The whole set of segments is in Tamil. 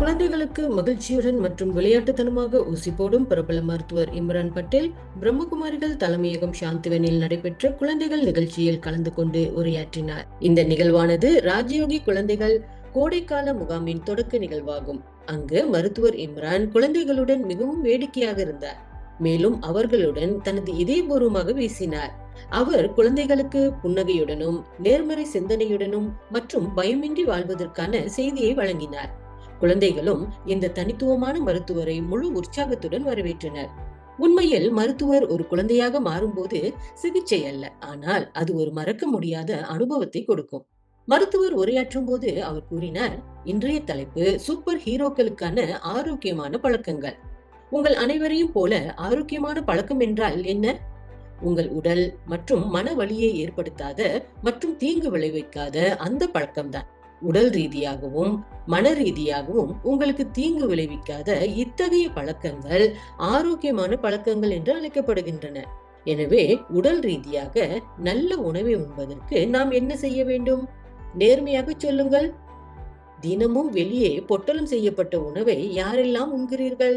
குழந்தைகளுக்கு மகிழ்ச்சியுடன் மற்றும் விளையாட்டுத்தனமாக ஊசி போடும் பிரபல மருத்துவர் இம்ரான் பட்டேல் பிரம்மகுமாரிகள் தலைமையகம் சாந்திவனில் நடைபெற்ற குழந்தைகள் நிகழ்ச்சியில் கலந்து கொண்டு உரையாற்றினார். இந்த நிகழ்வானது ராஜயோகி குழந்தைகள் கோடைக்கால முகாமின் தொடக்க நிகழ்வாகும். அங்கு மருத்துவர் இம்ரான் குழந்தைகளுடன் மிகவும் வேடிக்கையாக இருந்தார். மேலும் அவர்களுடன் தனது இதயபூர்வமாக வீசினார் அவர் குழந்தைகளுக்கு புன்னகையுடனும் நேர்மறை சிந்தனையுடனும் மற்றும் பயமின்றி வாழ்வதற்கான செய்தியை வழங்கினார். குழந்தைகளும் இந்த தனித்துவமான மருத்துவரை முழு உற்சாகத்துடன் வரவேற்றனர். உண்மையில் மருத்துவர் ஒரு குழந்தையாக மாறும்போது சிகிச்சை அல்ல ஆனால் அது ஒரு மறக்க முடியாத அனுபவத்தை கொடுக்கும். மருத்துவர் உரையாற்றும் போது அவர் கூறினார் இன்றைய தலைப்பு சூப்பர் ஹீரோக்களுக்கான ஆரோக்கியமான பழக்கங்கள். உங்கள் அனைவரையும் போல ஆரோக்கியமான பழக்கம் என்றால் என்ன? உங்கள் உடல் மற்றும் மன வலியை ஏற்படுத்தாத மற்றும் தீங்கு விளைவிக்காத அந்த பழக்கம்தான். உடல் ரீதியாகவும் மன ரீதியாகவும் உங்களுக்கு தீங்கு விளைவிக்காத இத்தகைய பழக்கங்கள் ஆரோக்கியமான பழக்கங்கள் என்று அழைக்கப்படுகின்றன. எனவே உடல் ரீதியாக நல்ல உணவை உண்பதற்கு நாம் என்ன செய்ய வேண்டும்? நேர்மையாக சொல்லுங்கள். தினமும் வெளியே பொட்டலம் செய்யப்பட்ட உணவை யாரெல்லாம் உண்கிறீர்கள்?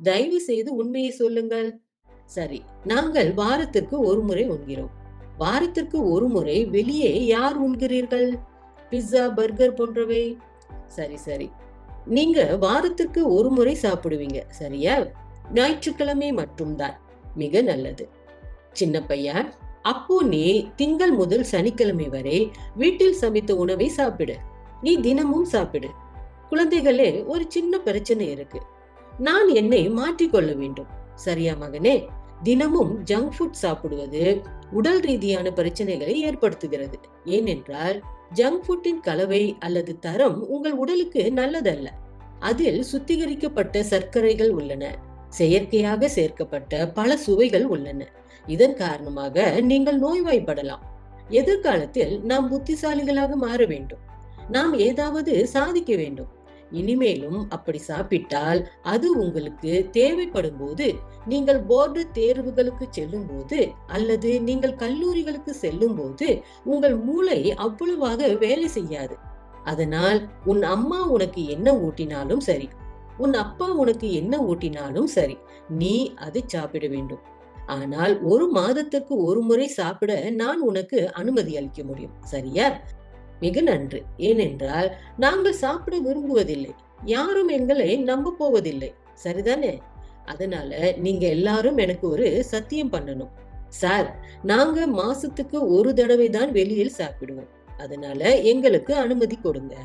தயவு செய்து உண்மையை சொல்லுங்கள். சரி நாங்கள் வாரத்திற்கு ஒரு முறை உண்கிறோம். வாரத்திற்கு ஒரு முறை வெளியே யார் உண்கிறீர்கள்? பிஸ்ஸா பர்கர் போன்றவை. சரி சரி. நீங்க வாரத்திற்கு ஒரு முறை சாப்பிடுவீங்க சரியா? ஞாயிற்றுக்கிழமை மட்டும்தான். மிக நல்லது. சின்ன பையன் அப்போ நீ திங்கள் முதல் சனிக்கிழமை வரை வீட்டில் சமைத்த உணவை சாப்பிடு. நீ தினமும் சாப்பிடு. குழந்தைகளே ஒரு சின்ன பிரச்சனை இருக்கு. நான் என்னை மாற்றிக்கொள்ள வேண்டும். சரியா மகனே? தினமும் ஜங்க் ஃபுட் சாப்பிடுவது உடல் ரீதியான பிரச்சனைகளை ஏற்படுத்துகிறது. ஏனென்றால் ஜங்க் ஃபுட்டின் கலவை அல்லது தரம் உங்கள் உடலுக்கு நல்லதல்ல. அதில் சுத்திகரிக்கப்பட்ட சர்க்கரைகள் உள்ளன. செயற்கையாக சேர்க்கப்பட்ட பல சுவைகள் உள்ளன. இதன் காரணமாக நீங்கள் நோய்வாய்ப்படலாம். எதிர்காலத்தில் நாம் புத்திசாலிகளாக மாற வேண்டும். நாம் ஏதாவது சாதிக்க வேண்டும். இனிமேலும் அப்படி சாப்பிட்டால் அது உங்களுக்கு தேவைப்படும் போது நீங்கள் போர்டு தேர்வுகளுக்கு செல்லும் போது அல்லது நீங்கள் கல்லூரிகளுக்கு செல்லும் போது உங்கள் மூளை அவ்வளவாக வேலை செய்யாது. அதனால் உன் அம்மா உனக்கு என்ன ஊட்டினாலும் சரி உன் அப்பா உனக்கு என்ன ஊட்டினாலும் சரி நீ அதை சாப்பிட வேண்டும். ஆனால் ஒரு மாதத்திற்கு ஒரு முறை சாப்பிட நான் உனக்கு அனுமதி அளிக்க முடியும். சரியா? மிக நன்று. ஏனென்றால் நாங்கள் சாப்பிட விரும்புவதில்லை. யாரும் எங்களை நம்ப போவதில்லை. சரிதானே? அதனால நீங்க எல்லாரும் எனக்கு ஒரு சத்தியம் பண்ணணும். சார் நாங்க மாசத்துக்கு ஒரு தடவை தான் வெளியில் சாப்பிடுவோம். அதனால எங்களுக்கு அனுமதி கொடுங்க.